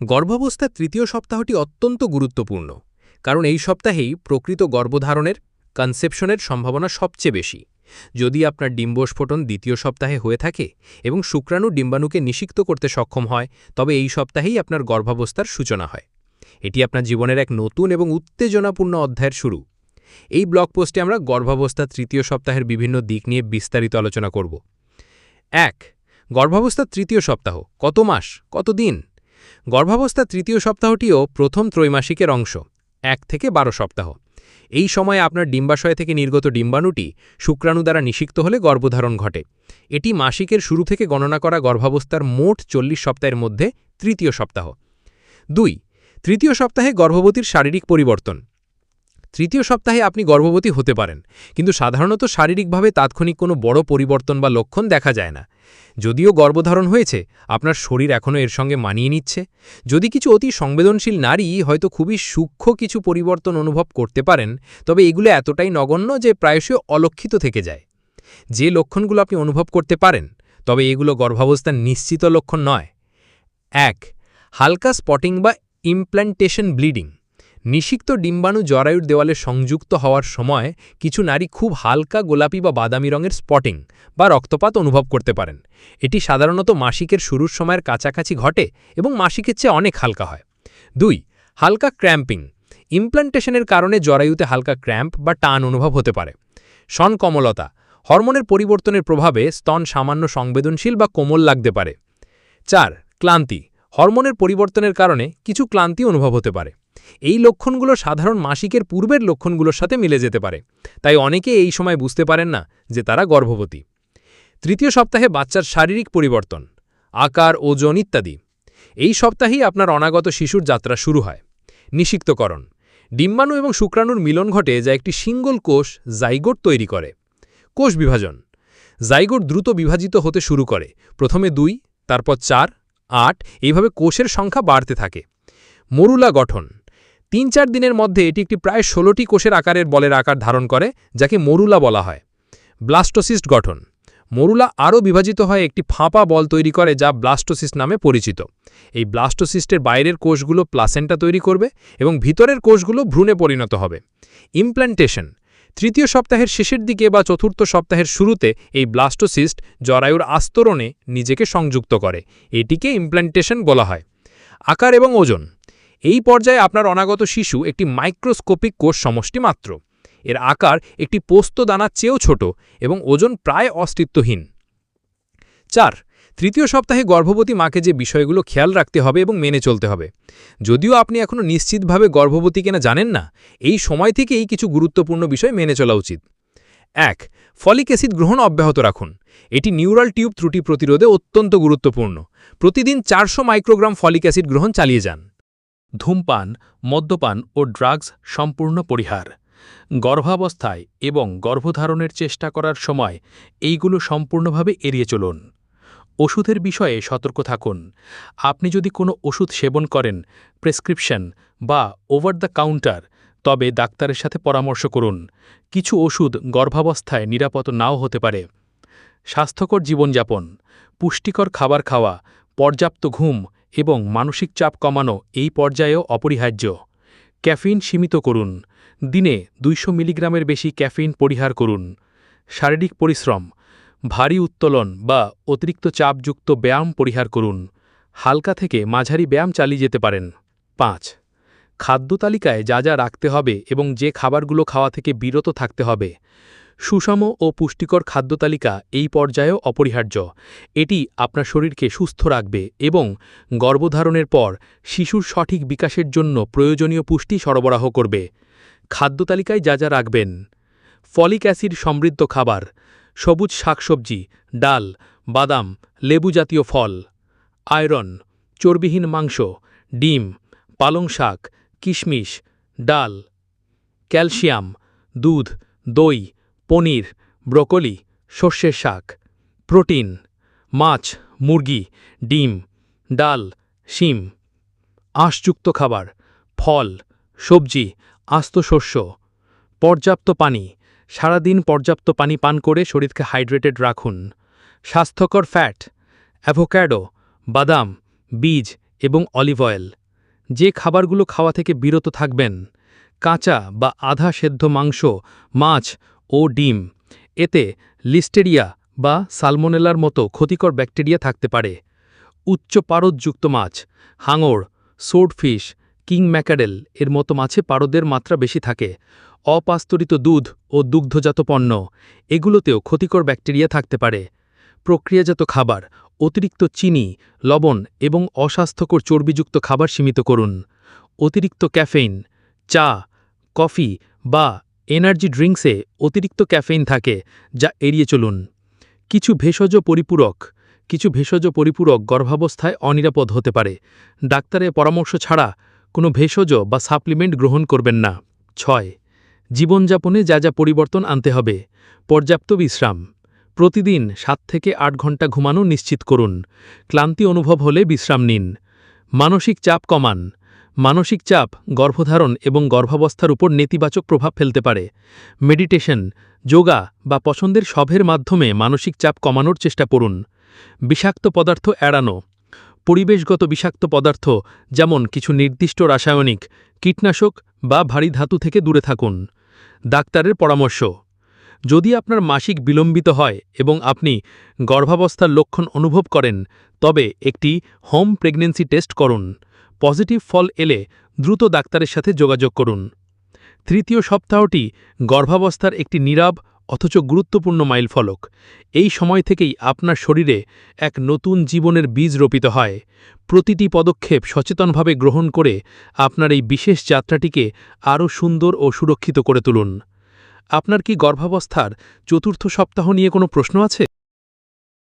গর্ভাবস্থার তৃতীয় সপ্তাহটি অত্যন্ত গুরুত্বপূর্ণ, কারণ এই সপ্তাহেই প্রকৃত গর্ভধারণের কনসেপশনের সম্ভাবনা সবচেয়ে বেশি। যদি আপনার ডিম্বস্ফোটন দ্বিতীয় সপ্তাহে হয়ে থাকে এবং শুক্রাণু ডিম্বাণুকে নিষিক্ত করতে সক্ষম হয়, তবে এই সপ্তাহেই আপনার গর্ভাবস্থার সূচনা হয়। এটি আপনার জীবনের এক নতুন এবং উত্তেজনাপূর্ণ অধ্যায়ের শুরু। এই ব্লগ পোস্টে আমরা গর্ভাবস্থা তৃতীয় সপ্তাহের বিভিন্ন দিক নিয়ে বিস্তারিত আলোচনা করব। এক গর্ভাবস্থার তৃতীয় সপ্তাহ, কত মাস, কত দিন? গর্ভাবস্থার তৃতীয় সপ্তাহটিও প্রথম ত্রৈমাসিকের অংশ, এক থেকে বারো সপ্তাহ। এই সময়ে আপনার ডিম্বাশয় থেকে নির্গত ডিম্বাণুটি শুক্রাণু দ্বারা নিষিক্ত হলে গর্ভধারণ ঘটে। এটি মাসিকের শুরু থেকে গণনা করা গর্ভাবস্থার মোট চল্লিশ সপ্তাহের মধ্যে তৃতীয় সপ্তাহ। দুই, তৃতীয় সপ্তাহে গর্ভবতীর শারীরিক পরিবর্তন। তৃতীয় সপ্তাহে আপনি গর্ভবতী হতে পারেন, কিন্তু সাধারণত শারীরিকভাবে তাৎক্ষণিক কোনো বড় পরিবর্তন বা লক্ষণ দেখা যায় না। যদিও গর্ভধারণ হয়েছে, আপনার শরীর এখনও এর সঙ্গে মানিয়ে নিচ্ছে। যদি কিছু অতি সংবেদনশীল নারী হয়তো খুবই সূক্ষ্ম কিছু পরিবর্তন অনুভব করতে পারেন, তবে এগুলো এতটাই নগণ্য যে প্রায়শই অলক্ষিত থেকে যায়। যে লক্ষণগুলো আপনি অনুভব করতে পারেন, তবে এগুলো গর্ভাবস্থার নিশ্চিত লক্ষণ নয়। এক, হালকা স্পটিং বা ইমপ্ল্যান্টেশন ব্লিডিং। নিষিক্ত ডিম্বাণু জরায়ুর দেওয়ালে সংযুক্ত হওয়ার সময় কিছু নারী খুব হালকা গোলাপি বা বাদামি রঙের স্পটিং বা রক্তপাত অনুভব করতে পারেন। এটি সাধারণত মাসিকের শুরুর সময়ের কাছাকাছি ঘটে এবং মাসিকের চেয়ে অনেক হালকা হয়। দুই, হালকা ক্র্যাম্পিং। ইমপ্লান্টেশনের কারণে জরায়ুতে হালকা ক্র্যাম্প বা টান অনুভব হতে পারে। সনকমলতা। হরমোনের পরিবর্তনের প্রভাবে স্তন সামান্য সংবেদনশীল বা কোমল লাগতে পারে। চার, ক্লান্তি। হরমোনের পরিবর্তনের কারণে কিছু ক্লান্তি অনুভব হতে পারে। এই লক্ষণগুলো সাধারণ মাসিকের পূর্বের লক্ষণগুলোর সাথে মিলে যেতে পারে। তাই অনেকে এই সময় বুঝতে পারেন না যে তারা গর্ভবতী। তৃতীয় সপ্তাহে বাচ্চার শারীরিক পরিবর্তন, আকার, ওজন ইত্যাদি। এই সপ্তাহেই আপনার অনাগত শিশুর যাত্রা শুরু হয়। নিষিক্তকরণ। ডিম্বাণু এবং শুক্রাণুর মিলন ঘটে যা একটি সিঙ্গল কোষ জাইগোট তৈরি করে। কোষ বিভাজন। জাইগোট দ্রুত বিভাজিত হতে শুরু করে। প্রথমে দুই, তারপর চার আট, এইভাবে কোষের সংখ্যা বাড়তে থাকে। মরুলা গঠন। তিন চার দিনের মধ্যে এটি একটি প্রায় ষোলোটি কোষের আকারের বলের আকার ধারণ করে, যাকে মরুলা বলা হয়। ব্লাস্টোসিস্ট গঠন। মরুলা আরও বিভাজিত হয়ে একটি ফাঁপা বল তৈরি করে যা ব্লাস্টোসিস্ট নামে পরিচিত। এই ব্লাস্টোসিস্টের বাইরের কোষগুলো প্লাসেন্টা তৈরি করবে এবং ভিতরের কোষগুলো ভ্রূণে পরিণত হবে। ইমপ্ল্যান্টেশন তৃতীয় সপ্তাহের শেষের দিকে বা চতুর্থ সপ্তাহের শুরুতে এই ব্লাস্টোসিস্ট জরায়ুর আস্তরণে নিজেকে সংযুক্ত করে। এটিকে ইমপ্ল্যান্টেশন বলা হয়। আকার এবং ওজন। এই পর্যায়ে আপনার অনাগত শিশু একটি মাইক্রোস্কোপিক কোষ সমষ্টি মাত্র। এর আকার একটি পোস্ত দানার চেয়েও ছোট এবং ওজন প্রায় অস্তিত্বহীন। চার তৃতীয় সপ্তাহে গর্ভবতী মাকে যে বিষয়গুলো খেয়াল রাখতে হবে এবং মেনে চলতে হবে। যদিও আপনি এখনও নিশ্চিতভাবে গর্ভবতী কিনা জানেন না, এই সময় থেকেই কিছু গুরুত্বপূর্ণ বিষয় মেনে চলা উচিত। এক, ফলিক অ্যাসিড গ্রহণ অব্যাহত রাখুন। এটি নিউরাল টিউব ত্রুটি প্রতিরোধে অত্যন্ত গুরুত্বপূর্ণ। প্রতিদিন চারশো মাইক্রোগ্রাম ফলিক অ্যাসিড গ্রহণ চালিয়ে যান। ধূমপান, মদ্যপান ও ড্রাগস সম্পূর্ণ পরিহার। গর্ভাবস্থায় এবং গর্ভধারণের চেষ্টা করার সময় এইগুলো সম্পূর্ণভাবে এড়িয়ে চলুন। ওষুধের বিষয়ে সতর্ক থাকুন। আপনি যদি কোনো ওষুধ সেবন করেন, প্রেসক্রিপশন বা ওভার দ্য কাউন্টার, তবে ডাক্তারের সাথে পরামর্শ করুন। কিছু ওষুধ গর্ভাবস্থায় নিরাপদ নাও হতে পারে। স্বাস্থ্যকর জীবনযাপন, পুষ্টিকর খাবার খাওয়া, পর্যাপ্ত ঘুম এবং মানসিক চাপ কমানো এই পর্যায়েও অপরিহার্য। ক্যাফিন সীমিত করুন। দিনে দুইশো মিলিগ্রামের বেশি ক্যাফিন পরিহার করুন। শারীরিক পরিশ্রম ভারী উত্তোলন বা অতিরিক্ত চাপযুক্ত ব্যায়াম পরিহার করুন। হালকা থেকে মাঝারি ব্যায়াম চালিয়ে যেতে পারেন। পাঁচ, খাদ্য তালিকায় যা যা রাখতে হবে এবং যে খাবারগুলো খাওয়া থেকে বিরত থাকতে হবে। সুষম ও পুষ্টিকর খাদ্য তালিকা এই পর্যায়েও অপরিহার্য। এটি আপনার শরীরকে সুস্থ রাখবে এবং গর্ভধারণের পর শিশুর সঠিক বিকাশের জন্য প্রয়োজনীয় পুষ্টি সরবরাহ করবে। খাদ্য তালিকায় যা যা রাখবেন। ফলিক অ্যাসিড সমৃদ্ধ খাবার। সবুজ শাকসবজি, ডাল, বাদাম, লেবু জাতীয় ফল, আয়রন, চর্বিহীন মাংস, ডিম, পালং শাক, কিশমিশ, ডাল, ক্যালসিয়াম, দুধ, দই, পনির, ব্রোকলি, সর্ষের শাক, প্রোটিন, মাছ, মুরগি, ডিম, ডাল, শিম, আঁশযুক্ত খাবার, ফল, সবজি, আস্ত শস্য, পর্যাপ্ত পানি সারাদিন পর্যাপ্ত পানি পান করে শরীরকে হাইড্রেটেড রাখুন। স্বাস্থ্যকর ফ্যাট, অ্যাভোক্যাডো, বাদাম, বীজ এবং অলিভ অয়েল। যে খাবারগুলো খাওয়া থেকে বিরত থাকবেন, কাঁচা বা আধা সেদ্ধ মাংস, মাছ ও ডিম। এতে লিস্টেরিয়া বা সালমোনেলার মতো ক্ষতিকর ব্যাকটেরিয়া থাকতে পারে। উচ্চ পারদযুক্ত মাছ, হাঙর, সোডফিশ কিং ম্যাকারেল এর মতো মাছে পারদের মাত্রা বেশি থাকে। অপাস্তরিত দুধ ও দুগ্ধজাত পণ্য, এগুলোতেও ক্ষতিকর ব্যাকটেরিয়া থাকতে পারে। প্রক্রিয়াজাত খাবার, অতিরিক্ত চিনি, লবণ এবং অস্বাস্থ্যকর চর্বিযুক্ত খাবার সীমিত করুন। অতিরিক্ত ক্যাফেইন, চা, কফি বা এনার্জি ড্রিঙ্কসে অতিরিক্ত ক্যাফেইন থাকে, যা এড়িয়ে চলুন। কিছু ভেষজ পরিপূরক, কিছু ভেষজ পরিপূরক গর্ভাবস্থায় অনিরাপদ হতে পারে। ডাক্তারের পরামর্শ ছাড়া কোনো ভেষজ বা সাপ্লিমেন্ট গ্রহণ করবেন না। ছয়, জীবনযাপনে যা যা পরিবর্তন আনতে হবে। পর্যাপ্ত বিশ্রাম। প্রতিদিন সাত থেকে আট ঘণ্টা ঘুমানো নিশ্চিত করুন। ক্লান্তি অনুভব হলে বিশ্রাম নিন। মানসিক চাপ কমান। মানসিক চাপ গর্ভধারণ এবং গর্ভাবস্থার উপর নেতিবাচক প্রভাব ফেলতে পারে। মেডিটেশন, যোগা বা পছন্দের সভের মাধ্যমে মানসিক চাপ কমানোর চেষ্টা করুন। বিষাক্ত পদার্থ এড়ানো। পরিবেশগত বিষাক্ত পদার্থ, যেমন কিছু নির্দিষ্ট রাসায়নিক, কীটনাশক বা ভারী ধাতু থেকে দূরে থাকুন। ডাক্তারের পরামর্শ, যদি আপনার মাসিক বিলম্বিত হয় এবং আপনি গর্ভাবস্থার লক্ষণ অনুভব করেন, তবে একটি হোম প্রেগন্যান্সি টেস্ট করুন। পজিটিভ ফল এলে দ্রুত ডাক্তারের সাথে যোগাযোগ করুন। তৃতীয় সপ্তাহটি গর্ভাবস্থার একটি নীরব অথচ গুরুত্বপূর্ণ মাইলফলক। এই সময় থেকেই আপনার শরীরে এক নতুন জীবনের বীজ রোপিত হয়। প্রতিটি পদক্ষেপ সচেতনভাবে গ্রহণ করে আপনার এই বিশেষ যাত্রাটিকে আরও সুন্দর ও সুরক্ষিত করে তুলুন। আপনার কি গর্ভাবস্থার চতুর্থ সপ্তাহ নিয়ে কোনো প্রশ্ন আছে?